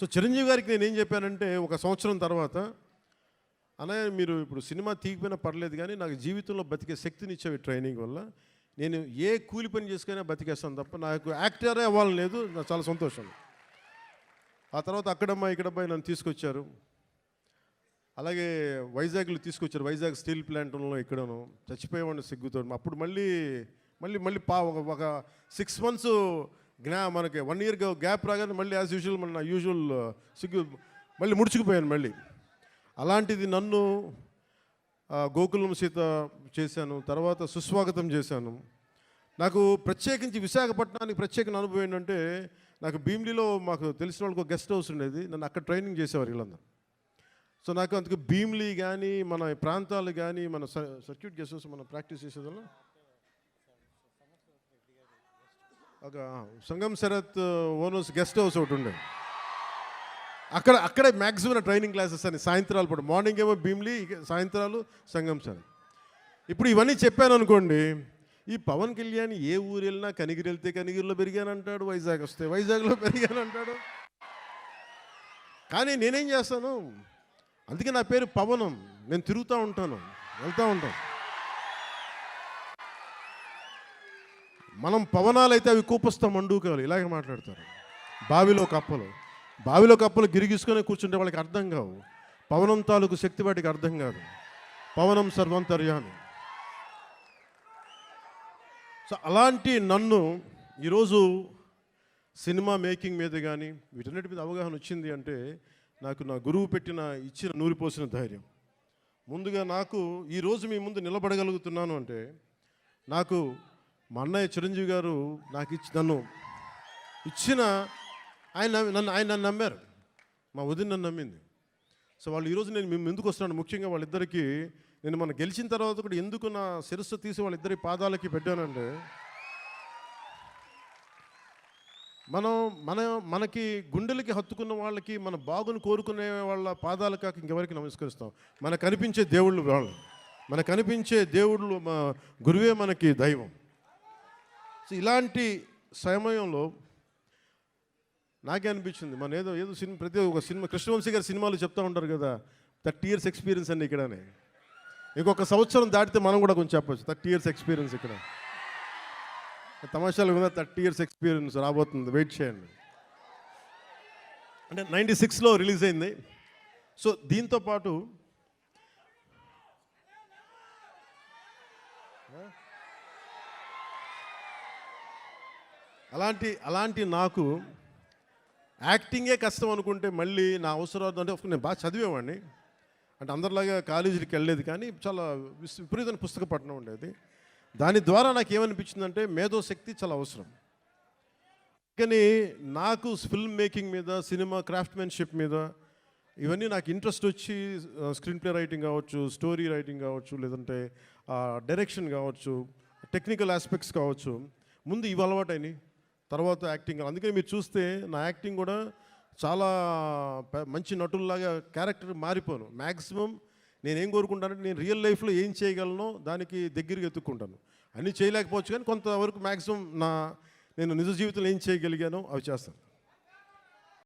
So Chiranjeevi గారికి నేను ఏం చెప్పానంటే ఒక సంవత్సరం తర్వాత అన్నయ్య మీరు ఇప్పుడు సినిమా తీగిపోయినా పర్లేదు కానీ నాకు జీవితంలో బతికే శక్తిని ఇచ్చేవి ట్రైనింగ్ వల్ల నేను ఏ కూలి పని చేసుకున్నా బతికేస్తాను తప్ప నాకు యాక్టరే అవ్వాలని లేదు నాకు చాలా సంతోషం. ఆ తర్వాత అక్కడమ్మా ఇక్కడమ్మా నన్ను తీసుకొచ్చారు. అలాగే వైజాగ్లో తీసుకొచ్చారు వైజాగ్ స్టీల్ ప్లాంట్లో ఇక్కడను చచ్చిపోయేవాడిని సిగ్గుతో అప్పుడు మళ్ళీ మళ్ళీ మళ్ళీ పా ఒక ఒక సిక్స్ మంత్స్ జ్ఞా మనకి వన్ ఇయర్ గ్యాప్ రాగానే మళ్ళీ యాజ్ యూజువల్ మన యూజువల్ uh, సిగ్గు మళ్ళీ ముడుచుకుపోయాను మళ్ళీ. అలాంటిది నన్ను గోకులం సీత చేశాను తర్వాత సుస్వాగతం చేశాను. నాకు ప్రత్యేకించి విశాఖపట్నానికి ప్రత్యేక అనుభవం ఏంటంటే నాకు భీమిలిలో మాకు తెలిసిన వాళ్ళకి ఒక గెస్ట్ హౌస్ ఉండేది. నన్ను అక్కడ ట్రైనింగ్ చేసేవారు వీళ్ళందరూ. సో నాకు అందుకు భీమిలీ కానీ మన ప్రాంతాలు కానీ మన సర్క్యూట్ గెస్ట్ హౌస్ మనం ప్రాక్టీస్ చేసేదాన్ని ఒక Sangam Sarath owners guest house ఒకటి ఉండే. అక్కడ అక్కడే మ్యాక్సిమం ట్రైనింగ్ క్లాసెస్ అని సాయంత్రాలు పడు మార్నింగ్ ఏమో భీమ్లీ సాయంత్రాలు సంగం శరత్. ఇప్పుడు ఇవన్నీ చెప్పాను అనుకోండి ఈ పవన్ కళ్యాణ్ ఏ ఊరు వెళ్ళినా కనిగిరి వెళ్తే కనిగిరిలో పెరిగానంటాడు వైజాగ్ వస్తే వైజాగ్లో పెరిగానంటాడు కానీ నేనేం చేస్తాను అందుకే నా పేరు పవనం నేను తిరుగుతూ ఉంటాను వెళ్తూ ఉంటాను. మనం పవనాలు అయితే అవి కూపస్తాం మండుకోవాలి ఇలాగే మాట్లాడతారు. బావిలో కప్పలు బావిలో కప్పలు గిరిగిసుకొని కూర్చుంటే వాళ్ళకి అర్థం కావు. పవనం తాలూకు శక్తి వాటికి అర్థం కాదు. పవనం సర్వంతర్యామి. సో అలాంటి నన్ను ఈరోజు సినిమా మేకింగ్ మీద కానీ వీటన్నిటి మీద అవగాహన వచ్చింది అంటే నాకు నా గురువు పెట్టిన ఇచ్చిన నూరిపోసిన ధైర్యం. ముందుగా నాకు ఈరోజు మీ ముందు నిలబడగలుగుతున్నాను అంటే నాకు మా అన్నయ్య చిరంజీవి గారు నాకు ఇచ్చి నన్ను ఇచ్చిన ఆయన నన్ను ఆయన నన్ను నమ్మారు. మా వదిన నన్ను నమ్మింది. సో వాళ్ళు ఈరోజు నేను మేము ఎందుకు వస్తున్నాను? ముఖ్యంగా వాళ్ళిద్దరికీ నేను మన గెలిచిన తర్వాత కూడా ఎందుకు నా శిరస్సు తీసి వాళ్ళిద్దరి పాదాలకి పెట్టానంటే మనం మన మనకి గుండెలకి హత్తుకున్న వాళ్ళకి మన బాగుని కోరుకునే వాళ్ళ పాదాల కాక ఇంకెవరికి నమస్కరిస్తాం? మనకు కనిపించే దేవుళ్ళు వాళ్ళు. మనకు కనిపించే దేవుళ్ళు మా గురువే మనకి దైవం. సో ఇలాంటి సమయంలో నాకే అనిపించింది. మన ఏదో ఏదో సినిమా ప్రతి ఒక సినిమా కృష్ణవంశీ గారి సినిమాలు చెప్తూ ఉంటారు కదా థర్టీ ఇయర్స్ ఎక్స్పీరియన్స్ అండి ఇక్కడనే ఇంకొక సంవత్సరం దాటితే మనం కూడా కొంచెం చెప్పచ్చు. థర్టీ ఇయర్స్ ఎక్స్పీరియన్స్ ఇక్కడ. తమాషాలు కూడా థర్టీ ఇయర్స్ ఎక్స్పీరియన్స్ రాబోతుంది. వెయిట్ చేయండి. అంటే నైంటీ సిక్స్లో రిలీజ్ అయింది. సో దీంతో పాటు అలాంటి అలాంటి నాకు యాక్టింగే కష్టం అనుకుంటే మళ్ళీ నా అవసరాలు అంటే నేను బాగా చదివేవాడిని. అంటే అందరిలాగా కాలేజీకి వెళ్ళలేదు కానీ చాలా విపరీతమైన పుస్తక పఠనం ఉండేది. దాని ద్వారా నాకు ఏమనిపించిందంటే మేధోశక్తి చాలా అవసరం. కానీ నాకు ఫిల్మ్ మేకింగ్ మీద సినిమా క్రాఫ్ట్మెన్షిప్ మీద ఇవన్నీ నాకు ఇంట్రెస్ట్ వచ్చి స్క్రీన్ ప్లే రైటింగ్ కావచ్చు స్టోరీ రైటింగ్ కావచ్చు లేదంటే డైరెక్షన్ కావచ్చు టెక్నికల్ ఆస్పెక్ట్స్ కావచ్చు ముందు ఇవి అలవాటైనాయి. తర్వాత యాక్టింగ్ అందుకని మీరు చూస్తే నా యాక్టింగ్ కూడా చాలా మంచి నటుల్లాగా క్యారెక్టర్ మారిపోను. మ్యాక్సిమం నేను ఏం కోరుకుంటానంటే నేను రియల్ లైఫ్లో ఏం చేయగలను దానికి దగ్గరగా ఎత్తుక్కుంటాను. అన్నీ చేయలేకపోవచ్చు కానీ కొంతవరకు మ్యాక్సిమం నా నేను నిజ జీవితంలో ఏం చేయగలిగానో అవి చేస్తాను.